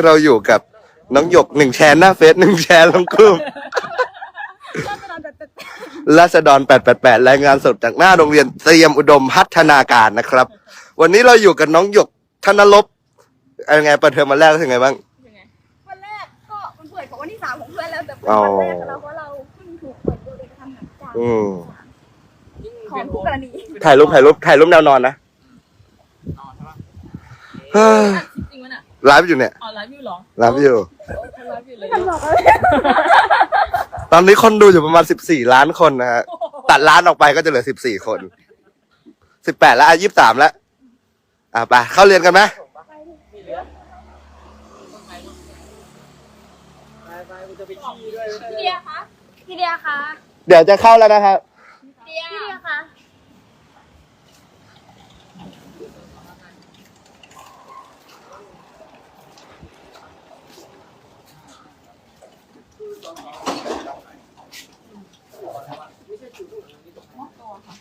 วันนี้เราอยู่กับน้องหยกหนึ่งแชร์หน้าเฟซหนึ่งแชร์ลงกลุ่มราษฎร888 รายงานสดจากหน้าโรงเรียนเตรียมอุดมพัฒนาการนะครับ วันนี้เราอยู่กับน้องหยกธนลบยังไงเปิดเทอมวันแรกรู้สึกไงบ้างวันแรกก็มันเปิดของวันที่สามของเพื่อนแล้วแต่เป็นอ๋อวันแรกของเราเพราะเราเพิ่งถูกเปิดตัวเด็กทำหนังจากอืมของผู้กรณีถ่ายรูปถ่ายรูปถ่ายรูปแนวนอนนะเฮ้ยจริงมันอะ ไลฟ์อยู่เนี่ยออนไลน์อยู่เหรอไลฟ์อยู่ไลฟ์อยู่เลยท่านบอกเลยตอนนี้คนดูอยู่ประมาณ 14 ล้านคนนะฮะ ตัดล้านออกไปก็จะเหลือ 14 คน 18 แล้วอะ23แล้ว อะไปเข้าเรียนกันไหมพี่เดียคะพี่เดียคะ เดี๋ยวจะเข้าแล้วนะครับ พี่เดียพี่เดียคะ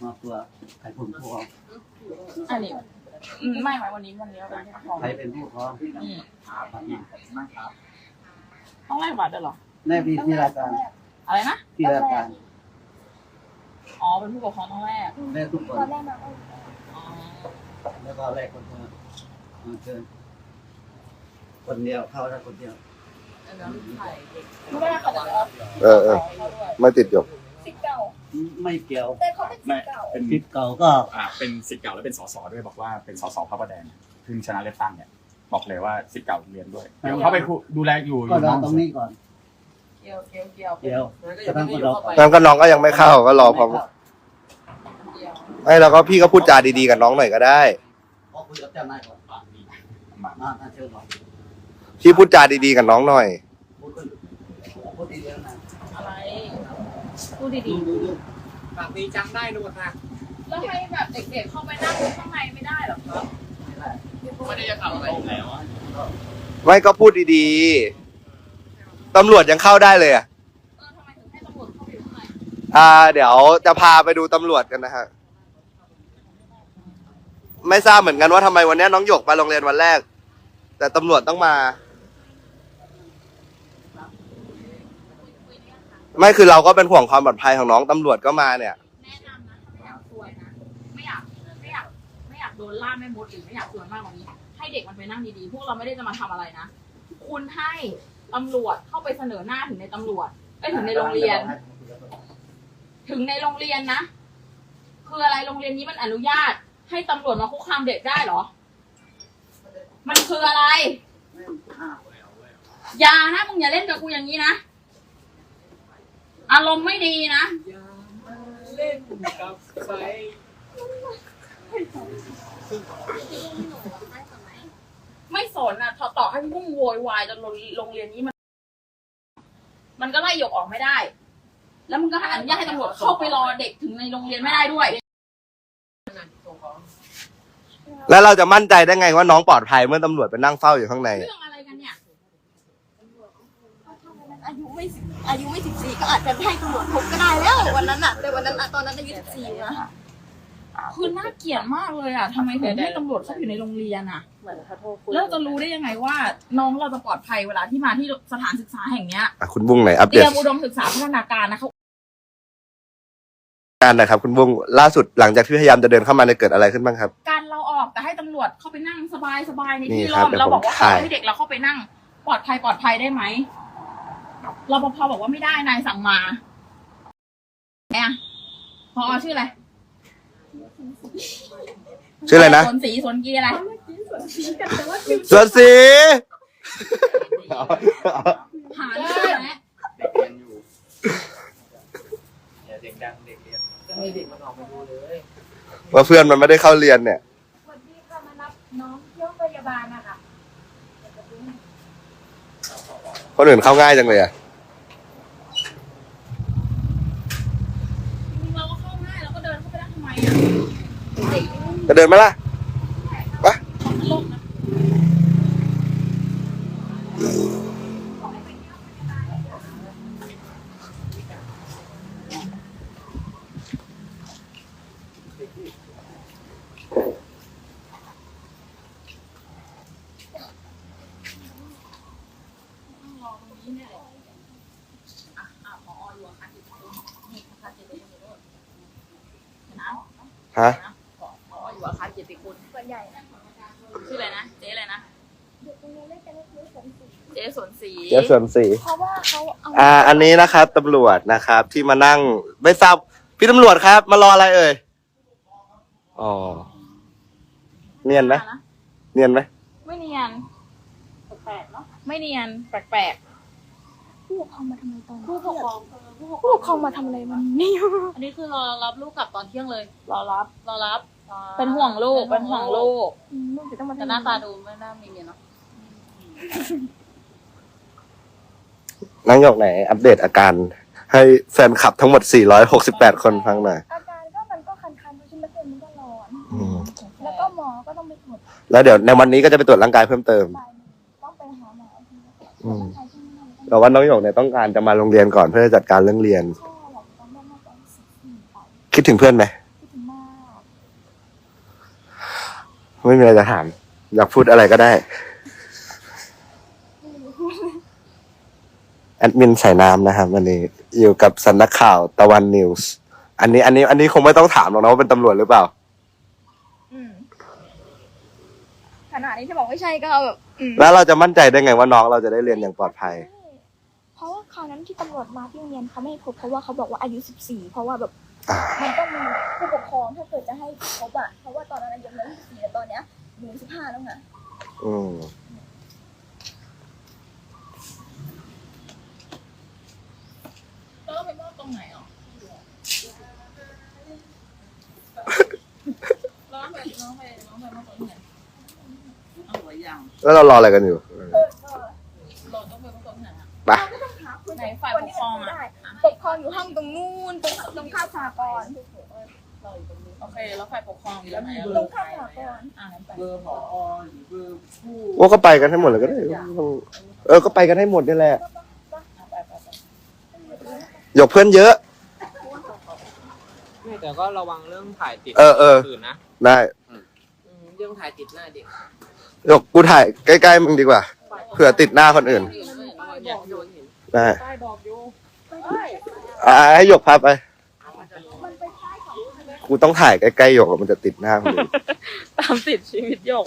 มาตัวใครเป็นผู้ครองอันนี้อืมไม่ไหมวันนี้วันนี้เราเป็นผู้ปกครองใครเป็นผู้ครองอืมครับต้องแลกบัตรด้วยเหรอแน่พี่ที่รายการอะไรนะที่รายการอ๋อเป็นผู้ปกครองต้องแลกแน่ทุกคนตอนแรกมาก็อ๋อแล้วก็แรกคนเดินเชิญคนเดียวเข้าได้คนเดียว เดี๋ยวถ่ายเด็กไม่ได้ค่ะแต่ว่าเออเออเข้าด้วยไม่ติดหยกสิบเก่า ไม่เกี่ยว แต่เขาเป็นสิบเก่า เป็นคลิปเก่าก็อ่าเป็นสิทธิ์เก่าและเป็นสสด้วยบอกว่าเป็นสสพระประแดงเพิ่งชนะเลือกตั้งเนี่ยบอกเลยว่าสิทธิ์เก่าเรียนด้วยเดี๋ยวเขาไปคุดูแลอยู่อก็ยู่รน้อองตรงนี้ก่อน เกี่ยวเกี่ยวเกี่ยวเดี๋ยวจะทำคนเราก่อนแล้วก็น้องก็ยังไม่เข้าก็รอพร้อมเกี่ยวไม่แล้วก็พี่ก็พูดจาดีๆกับน้องหน่อยก็ได้พอคุยกับเจ้านายก่อนมามาเชิญก่อน พี่พูดจาดีๆกับน้องหน่อยพูดขึ้นพูดดีเดียวนะอะไรพูดดูดีดูดูปากดีจังได้นู่นนะๆ แล้วให้แบบเด็กๆเข้าไปนั่งข้างในไม่ได้เหรอครับไม่ได้จะทำอะไรอยู่แล้วอะไม่ก็พูดดีๆ ตำรวจยังเข้าได้เลยอะเออทำไมถึงให้ตำรวจเข้าไปอยู่ข้างในอ่า เดี๋ยวจะพาไปดูตำรวจกันนะฮะ ไม่ทราบเหมือนกันว่าทำไมวันนี้น้องหยกไปโรงเรียนวันแรก แต่ตำรวจต้องมา ไม่คือเราก็เป็นห่วงความปลอดภัยของน้องตำรวจก็มาเนี่ย แนะนำนะถ้าไม่อยากซวยนะ ไม่อยากไม่อยากไม่อยากโดนล่าแม่มดหรือไม่อยากซวยมากกว่านี้ ให้เด็กมันไปนั่งดีๆ พวกเราไม่ได้จะมาทำอะไรนะ คุณให้ตำรวจเข้าไปเสนอหน้าถึงในตำรวจไปถึงในโรงเรียน ถึงในโรงเรียนนะ คืออะไรโรงเรียนนี้มันอนุญาต ให้ตำรวจมาคุกคามเด็กได้เหรอ มันคืออะไร อย่านะมึงอย่าเล่นกับกูอย่างนี้นะ อารมณ์ไม่ดีนะอย่ามาเล่นกับไฟไม่สนอะต่อให้พุ่งโวยวายจนโรงเรียนนี้มัน มันก็ไล่หยกออกไม่ได้ แล้วมันก็อนุญาตให้ตำรวจเข้าไปรอเด็กถึงในโรงเรียนไม่ได้ด้วย แล้วเราจะมั่นใจได้ไงว่าน้องปลอดภัยเมื่อตำรวจไปนั่งเฝ้าอยู่ข้างใน เรื่องอะไรกันเนี่ยอายุไม่สิบ อายุไม่สิบสี่ก็อาจจะให้ตำรวจพบก็ได้แล้ววันนั้นอะแต่วันนั้นอะตอนนั้นอายุสิบสี่นะคือน่าเกลียดมากเลยอะทำไมถึงให้ตำรวจเข้าไปอยู่ในโรงเรียนอะแล้วจะรู้ได้ยังไงว่า น้องเราจะปลอดภัยเวลาที่มาที่สถานศึกษาแห่งเนี้ยอะคุณบุ้งไหนอยอัปเตเดรีตยมอุดมศึกษาพัฒนาการนะเขาการหนะครับ คุณบุ้งล่าสุดหลังจากที่พยายามจะเดินเข้ามาในยเกิดอะไรขึ้นบ้างครับ การเราออกแต่ให้ตำรวจเข้าไปนั่งสบายสบายๆในนี่ที่ครัร่บมเดี๋ยวเราบอกว่าผมขอถ่าย ให้เด็กเราเข้าไปนั่งปลอดภัยปลอดภัยได้ไหม รปภบอกว่าไม่ได้นายสั่งมาเนี่ยพอชื่ออะไรชื่ออะไรนะสวนสีสวนกีอะไรสวนสีหาเรื่องแล้วเด็กเรียนอยู่อย่าเด็กดังเด็กเรียนก็ให้เด็กมันออกมาดูเลยว่าเพื่อนมันไม่ได้เข้าเรียนเนี่ยวันที่ค่ะมารับน้องที่โรงพยาบาลนะคะ คนอื่นเข้าง่ายจังเลยอะจริงๆเราก็เข้าง่ายเราก็เดินเข้าไปได้ทำไมอะ จะเดินไหมล่ะ ของโลกนะ เลยอะอะพออยู่อาคารเกียรติคุณนี่อาคารเกียรติคุณอยู่นู่นนะฮะนะพอพออยู่อาคารเกียรติคุณส่วนใหญ่ชื่ออะไรนะ เจ๊อะไรนะเด็กโรงเรียนเล่นกันเล่นสนสีเจ๊สวนศรีเดี๋ยวส่วนสี่เพราะว่าเขาเอาอ่า อันนี้นะครับตำรวจนะครับที่มานั่งไม่ทราบพี่ตำรวจครับ มารออะไรเอ่ยอ๋อเนียนไหมนะเนียนไหมไม่เนียน แปลกๆเนาะ ไม่เนียนแปลกผู้ปกครองมาทำอะไรตอนๆผู้ปกครองผู้ปกครองมาทำอะไรมันนี่อันนี้คือรอรับลูกกลับตอนเที่ยงเลย รอรับ รอรับเป็นห่วงลูกเป็นห่วงลูกลูกจะต้องมาแต่หน้าตาดูไม่น่ามีเมียเนาะนั่งหยกไหน อัปเดตอาการ ให้แฟนคลับทั้งหมด 468 คนฟังหน่อย อาการก็มันก็คันๆเพราะฉะนั้นมันก็ร้อน อืม แล้วก็หมอก็ต้องไปตรวจแล้วเดี๋ยวในวันนี้ก็จะไปตรวจร่างกายเพิ่มเติมปลายต้องไปหาหมอที อืมใช่ใช่ไหมแต่ว่าน้องหยกเนี่ยต้องการจะมาโรงเรียนก่อนเพื่อจะจัดการเรื่องเรียนพ่อหลังตอนแรกน่าจะสิบสี่ไปคิดถึงเพื่อนไหมคิดถึงมากไม่มีอะไรจะถาม อยากพูดอะไรก็ได้ แอดมินใส่น้ำนะครับวันนี้อยู่กับสำนักข่าวตะวันนิวส์อันนี้ อันนี้ อันนี้คงไม่ต้องถามหรอกนะว่าเป็นตำรวจหรือเปล่า อืมขนาดนี้ถ้าบอกไม่ใช่ก็แบบอืม แล้วเราจะมั่นใจได้ไงว่าน้องเราจะได้เรียนอย่างปลอดภัย เพราะว่าคราวนั้นที่ตำรวจมาที่โรงเรียนเขาไม่ให้พบเพราะว่าเขาบอกว่าอายุสิบสี่เพราะว่าแบบอ่า มันต้องมีผู้ปกครองถ้าเกิดจะให้ครบอะเพราะว่าตอนนั้นอายุยังสิบสี่แต่ตอนเนี้ยหนูสิบห้าแล้วไงอืมแล้วเราไปมอบตรงไหนอะร้องไปร้องไปร้องไปมอบตรงไหน เอาไว้ยังแล้วเรารออะไรกันอยู่เราต้องไปมอบตรงไหนอะไปไหนฝ่ายปกครองอะปกครองอยู่ห้องตรงนู้นตรงตรงข้าวสากรณ์โอเค แล้วฝ่ายปกครองอยู่ไหนตรงข้าวสากรณ์อ่างั้นไปเบอร์ผอหรือเบอร์ผู้ว่าก็ไปกันให้หมดเลยก็ได้เออก็ไปกันให้หมดนี่แหละหยกเพื่อนเยอะ ไม่แต่ก็ระวังเรื่องถ่ายติดเออเอออื่นนะได้ อืมเรื่องถ่ายติดหน้าเด็ก หยกกูถ่ายใกล้ๆมึงดีกว่า เผื่อติดหน้าคนอื่นอยากโยนเห็นได้ป้ายบอกอยู่อ่าให้หยกพาไป กูต้องถ่ายใกล้ๆหยกอะมันจะติดหน้าคนอื่นตามติดชีวิตหยก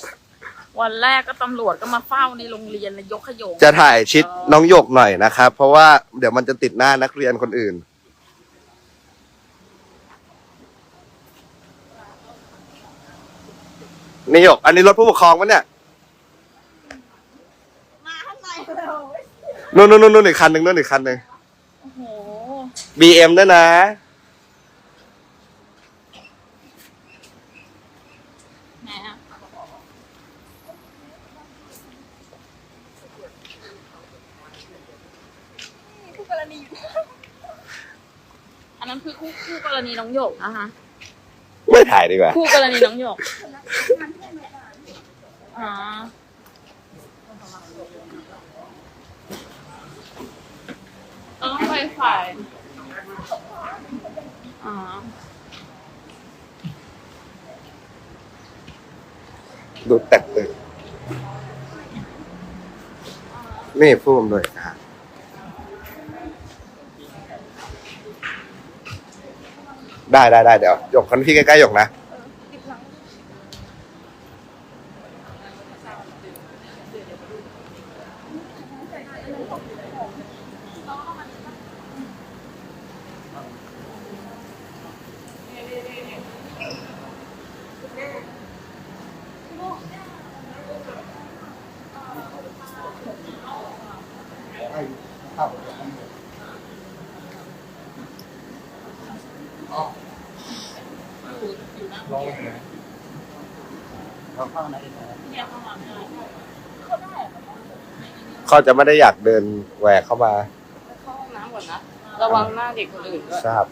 วันแรกก็ตำรวจก็มาเฝ้าในโรงเรียนเลยยกขยงจะถ่ายชิดน้องหยกหน่อยนะครับ เพราะว่าเดี๋ยวมันจะติดหน้านักเรียนคนอื่น นี่หยก อันนี้รถผู้ปกครองปะเนี่ย มาข้างในเลย นู่นนู่นนู่นอีกคันหนึ่งนู่นอีกคันหนึ่งโอ้โห BM ด้วยนะแหมอะคู่กรณีอยู่อันนั้นคือคู่คู่กรณีน้องหยกนะคะ ไม่ถ่ายดีกว่า คู่กรณีน้องหยก อ๋อ ต้องไปฝ่ายอ๋อดูแตกตื่นนี่ผู้อำนวยการได้ได้ได้เดี๋ยวหยกคนที่ใกล้ๆหยกนะ ติดหลัง เราเข้าในได้ไหม เนี่ยข้างหลังเนี่ย เขาจะไม่ได้อยากเดินแหวกเข้ามาเข้าห้องน้ำก่อนนะ ระวังหน้าเด็กคนอื่นด้วย ทราบ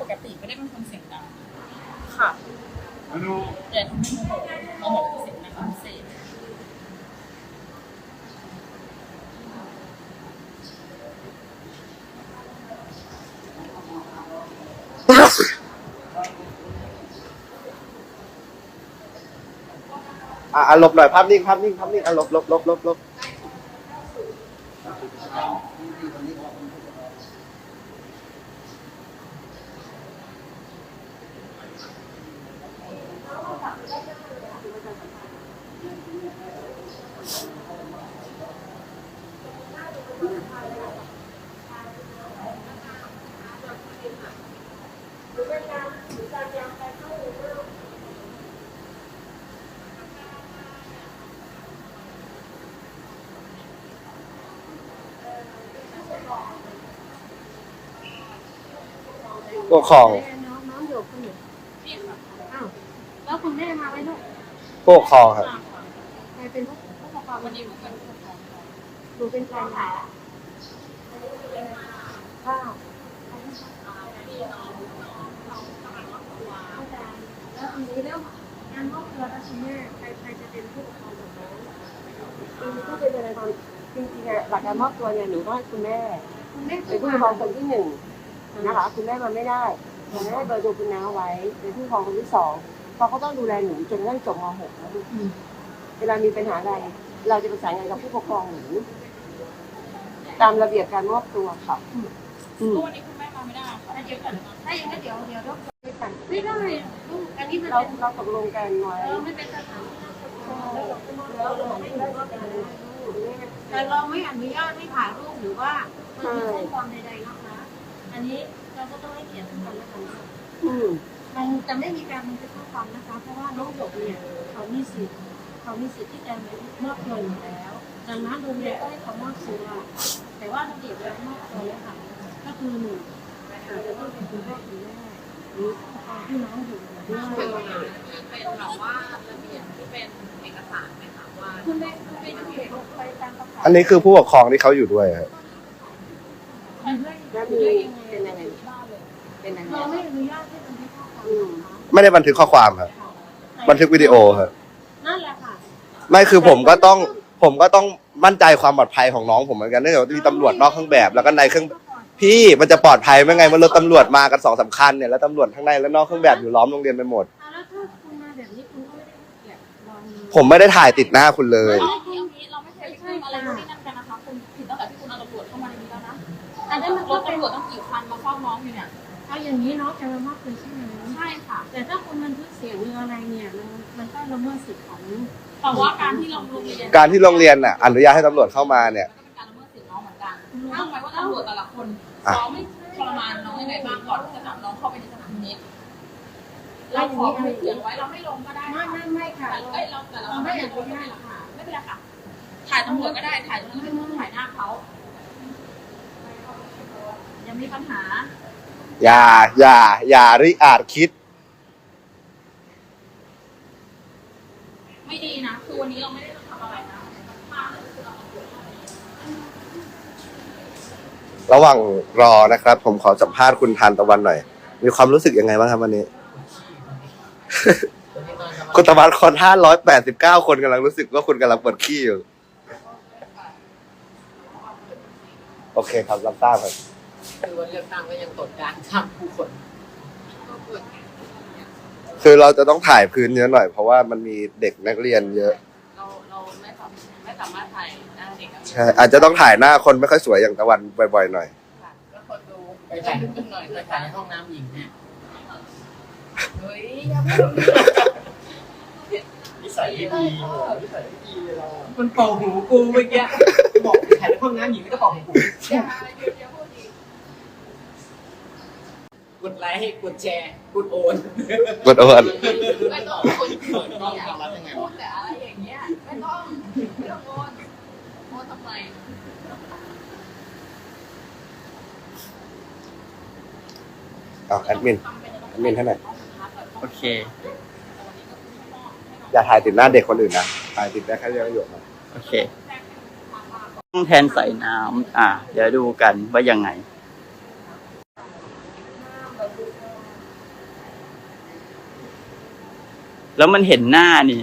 ปกติไม่ได้เป็นคนเสียงดัง ค่ะ แต่ทำให้โมโหโมโหเสียงดังพิเศษ น อะหลบหน่อยภาพนิ่งภาพนิ่งภาพนิ่งอะหลบหลบหลบหลบหลบ พวกของ น้องน้องอยู่คนหนึ่งอ้าวแล้วคุณแม่มาไหมลูกพวกของครับ ใครเป็นผู้ผู้ปกครองวันนี้หนูเป็นผู้ปกครองหนูเป็นใครไหนข้าวแล้วทีนี้แล้วงานครอบครัวแล้วคุณแม่ใครใครจะเป็นผู้ปกครองของน้องจริงๆก็เป็นอะไรตอนจริงๆอะหลักการมอบตัวเนี่ยหนูต้องให้คุณแม่คุณแม่เป็นผู้ปกครองคนที่หนึ่ง นะคะ คุณแม่มาไม่ได้คุณแม่ให้เบอร์โทรคุณน้าไว้เป็นผู้ปกครองคนที่สองเพราะเขาต้องดูแลหนูจนกระทั่งจบม .6 นะลูกเวลามีปัญหาอะไร เราจะประสานงานกับผู้ปกครองหนูตามระเบียบการมอบตัวค่ะอืมตัววันนี้คุณแม่มาไม่ได้ค่ะเดี๋ยวก่อนถ้าอย่างนั้นเดี๋ยวเดี๋ยวต้องไปสั่งไม่ได้ลูกอันนี้มันเราเป็นเราตกลงกันไว้เออไม่เป็นสถานที่ราชการแล้วเราไม่ได้ว่าเป็นอะไรแต่แต่เราไม่อนุญาตให้ถ่ายรูปหรือว่ามันมีข้อความใดๆนะคะ อันนี้เราก็ต้องให้เกียรติทุกคนแล้วกันค่ะอืมมันจะไม่มีการบันทึกข้อความนะคะ เพราะว่าน้องหยกเนี่ยเขามีสิทธิ์เขามีสิทธิ์ที่จะมอบตัวอยู่แล้วดังนั้นโรงเรียนก็ให้เขามอบตัวแต่ว่าระเบียบการมอบตัวเนี่ยค่ะก็คือหนึ่งอาจจะต้องเป็นคุณพ่อคุณแม่หรือผู้ปกครองที่น้องอยู่ด้วยเป็นแบบว่าระเบียบที่เป็นเอกสารไหมคะว่าคุณแม่คุณแม่เด็กไปตามประกาศอันนี้คือผู้ปกครองที่เขาอยู่ด้วยครับแล้วมีเป็นยังไง เป็นยังไงเราไม่อนุญาตให้บันทึกข้อความอืมนะคะไม่ได้บันทึกข้อความครับบันทึกวิดีโอครับนั่นแหละค่ะไม่คือผมก็ต้องผมก็ต้องมั่นใจความปลอดภัยของน้องผมเหมือนกันเนื่องจากว่ามีตำรวจนอกเครื่องแบบแล้วก็ในเครื่อง พี่มันจะปลอดภัยไหมไงมันรถตำรวจมากันสองสามคันเนี่ยแล้วตำรวจข้างในและนอกเครื่องแบบอยู่ล้อมโรงเรียนไปหมด อะแล้วถ้าคุณมาแบบนี้คุณก็ไม่ได้ให้เกียรติเราเลยผมไม่ได้ถ่ายติดหน้าคุณเลยเอาอย่างนี้เราไม่เคยไปคุยอะไรนู่นนี่นั่นกันนะคะคุณผิดตั้งแต่ที่คุณเอาตำรวจเข้ามาในนี้แล้วนะอันนั้นมันรก็ถเป็นตำรวจต้องกี่คันมาเฝ้าน้องอยู่เนี่ยเอาอย่างนี้เนาะจะมามอบตัวใช่ไหมใช่ค่ะ แต่ถ้าคุณบันทึกเสียงหรืออะไรเนี่ยมันมันก็ละเมิดสิทธิ์ของแต่ว่าการที่เราโรงเรียนการที่โรงเรียนน่ะอนุญาตให้ตำรวจเข้ามาเนี่ยก็เป็นการละเมิดสิทธิ์น้องเหมือนกันรู้บ้างไหมว่าตำรวจแต่ละคนอะซ้อมไม่ทรมานน้องยังไงบ้างก่อนที่จะนำน้องเข้าไปในสถานพินิจเราขอบันทึกเสียงไว้เราไม่ลงก็ได้ไม่ค่ะไม่ไม่ค่ะแต่เอ้ยเราแต่เราไม่อยากลงก็ได้หรอกค่ะไม่เป็นไรค่ะ ถ่ายตำรวจก็ได้ถ่ายตรงนี้ไม่ต้องถ่ายหน้าเขายังมีปัญหา อย่า อย่า อย่าริอาจคิด ไม่ดีนะ คือวันนี้เราไม่ได้ทำอะไรนะภาพเนี่ยคือเราเอาตัวเข้าไประหว่างรอนะครับ ผมขอสัมภาษณ์คุณทานตะวันหน่อย มีความรู้สึกยังไงบ้างครับวันนี้ คุณตะวันคนห้าร้อยแปดสิบเก้าคนกำลังรู้สึกว่าคุณกำลังปวดขี้อยู่ โอเคครับ รับทราบครับ คือวันเลือกตั้งก็ยังกดดันทำผู้คนคือเราจะต้องถ่ายพื้นเยอะหน่อยเพราะว่ามันมีเด็กนักเรียนเยอะ เราเราไม่สามไม่สามารถถ่ายหน้าเด็กอะใช่อาจจะต้องถ่ายหน้าคนไม่ค่อยสวยอย่างตะวันบ่อยๆหน่อยค่ะก็คนดูไปถ่ายขึ้นหน่อยไปถ่ายในห้องน้ำหญิงเนี่ยเฮ้ยอย่าพูดนิสัยไม่ดีนิสัยไม่ดีเลยเรามันเป่าหูกูเมื่อกี้บอกไปถ่ายในห้องน้ำหญิงไม่ก็เป่าหูกู อย่าหยุดอย่าพูดอีก ก ดไลค์กดแชร์กดโอนกดโอนไม่ต้องคนเขินเนี่ยพูดแต่อะไรอย่างเงี้ยไม่ต้องไม่ต้องโอนโอนทำไมเอาแอดมินแอดมินให้หน่อยโอเค อย่าถ่ายติดหน้าเด็กคนอื่นนะถ่ายติดได้แค่เรื่องประโยชน์นะโอเคต้องแทนใส่น้ำอ่าเดี๋ยวดูกันว่ายังไง แล้วมันเห็นหน้านี่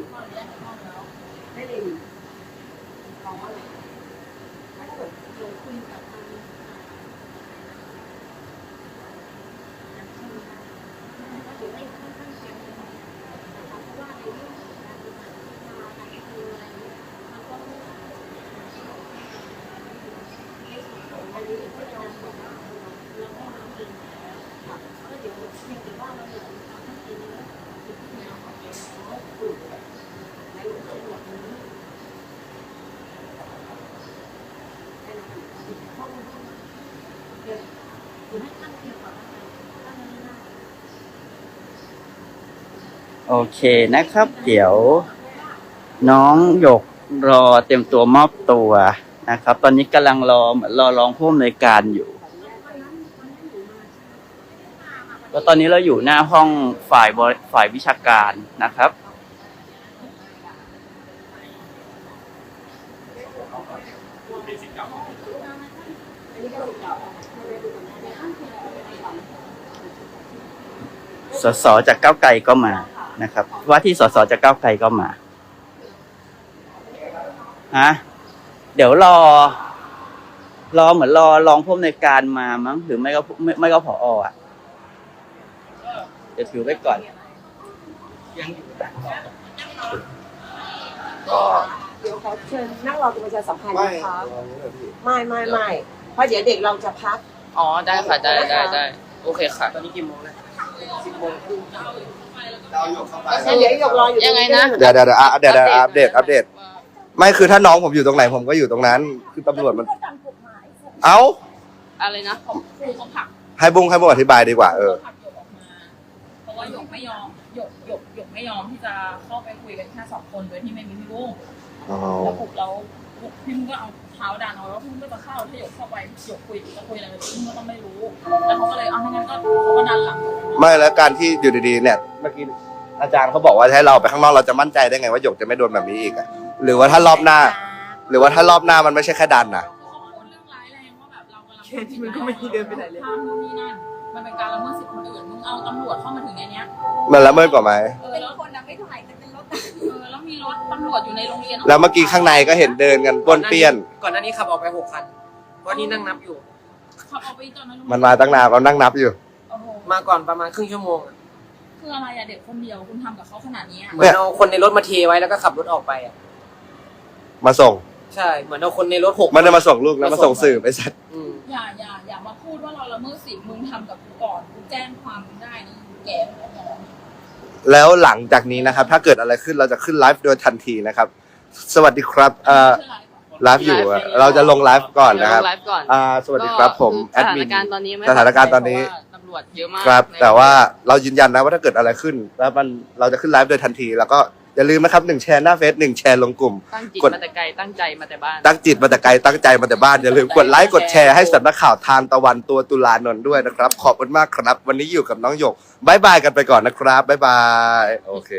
โอเคนะครับ เดี๋ยว น้องหยกรอเตรียมตัวมอบตัวนะครับ ตอนนี้กำลังรอเหมือนรอรองผู้อำนวยการอยู่ แล้วตอนนี้เราอยู่หน้าห้องฝ่ายบริฝ่ายวิชาการนะครับ สสจากก้าวไกลก็มานะครับ ว่าที่สสจากก้าวไกลก็มาฮะเดี๋ยวรอ รอเหมือนรอรองผู้อำนวยการมามั้งหรือไม่ก็ไม่ไม่ก็ผออะ เดี๋ยวถือไว้ก่อน ยังอยู่นะก็เดี๋ยวขอเชิญนั่งรอตัวประชาสัมพันธ์นะคะไม่ไม่ไม่เพราะเดี๋ยวเด็กเราจะพัก อ๋อได้ค่ะได้ได้ได้โอเคค่ะ ตอนนี้กี่โมงแล้วสิบโมงครึ่งเราหยกเข้าไปเดี๋ยวหยกรออยู่ยังไงนะเดี๋ยวเดี๋ยวเดี๋ยวอะเดี๋ยวเดี๋ยวอัปเดตอัปเดตไม่คือถ้าน้องผมอยู่ตรงไหนผมก็อยู่ตรงนั้น คือตำรวจมันก็ตามกฎหมายเอ้าอะไรนะครูเขาผลักให้บุ้งให้บุ้งอธิบายดีกว่าเออ ว่าหยกไม่ยอมหยกหยกหยกไม่ยอมที่จะเข้าไปคุยกันแค่สองคนโดยที่ไม่มีพี่บุ้งอ๋อแล้วปลุกเราปลุกพิมก็เอาเท้าดันเอาแล้วพิมก็จะเข้าถ้าหยกเข้าไปหยกคุยจะคุยอะไรพิมก็ต้องไม่รู้แล้วเขาก็เลยเอาถ้างั้นก็เขาก็ดันหลังหยกไม่แล้วการที่อยู่ดีๆเนี่ยเมื่อกี้อาจารย์เขาบอกว่าให้เราไปข้างนอกเราจะมั่นใจได้ไงว่าหยกจะไม่โดนแบบนี้อีกอะหรือว่าถ้ารอบหน้า หรือว่าถ้ารอบหน้ามันไม่ใช่แค่ดันนะเขาพูดเรื่องร้ายแรงว่าแบบเรากำลังแค่ที่มันก็ไม่ได้เดินไปไหนเลยห้า มนู่นนี่นั่นมันเป็นการละเมิดสิทธิคนอื่นมึงเอาตำรวจเข้ามาถึงในเนี้ยมันละเมิดกว่าไหมเออเป็นแล้วคนนะไม่เท่าไหร่แต่เป็นรถเออแล้วมีรถตำรวจอยู่ในโรงเรียนแล้วเมื่อกี้ข้างในก็เห็นเดินกันป้วนเปี้ยน ก่อนหน้านี้ขับออกไปหกคันเพราะนี่นั่งนับอยู่ ขับออกไปตอนนั้นมันมาตั้งนานก็นั่งนับอยู่ โอ้โหมาก่อนประมาณครึ่งชั่วโมงอะคืออะไรอะเด็กคนเดียวคุณทำกับเขาขนาดนี้อะเหมือนเอาคนในรถมาเทไว้แล้วก็ขับรถออกไปอะมาส่ง ใช่ เหมือนเอาคนในรถหกมันจะมาส่งลูกแล้วมาส่งสื่อไปสัตว์อืม อย่าอย่าอย่ามาพูดว่าเราละเมิดสิทธิ์มึงทำกับกูก่อนกูแจ้งความมึงได้นะแกหัวหมอแล้วหลังจากนี้นะครับ ถ้าเกิดอะไรขึ้นเราจะขึ้นไลฟ์โดยทันทีนะครับ สวัสดีครับเอ่อชื่ออะไรก่อนไลฟ์อยู่อะเราจะลงไลฟ์ก่อนนะครับเดี๋ยวลงไลฟ์ก่อนอ่า สวัสดีครับ ผมแอสดถามินนการณ์ตอนนี้ไม่สถานการณ์ตอนนี้ เพราะว่าตำรวจเยอะมากครับ ในแต่ว่าเรายืนยันนะว่าถ้าเกิดอะไรขึ้น แล้วมันเราจะขึ้นไลฟ์โดยทันที แล้วก็ อย่าลืมนะครับหนึ่งแชร์หน้าเฟซหนึ่งแชร์ลงกลุ่ม ตั้งจิตกด มาแต่ไกลตั้งใจมาแต่บ้าน ตั้งจิตมาแต่ไกลตั้งใจมาแต่บ้าน อย่าลืมกดไลค์กดแชร์ให้สำนักข่าวทานตะวันตัวตุลานนท์ด้วยนะครับ ขอบคุณมากครับ วันนี้อยู่กับน้องหยกบายบายกันไปก่อนนะครับบายบายโอเค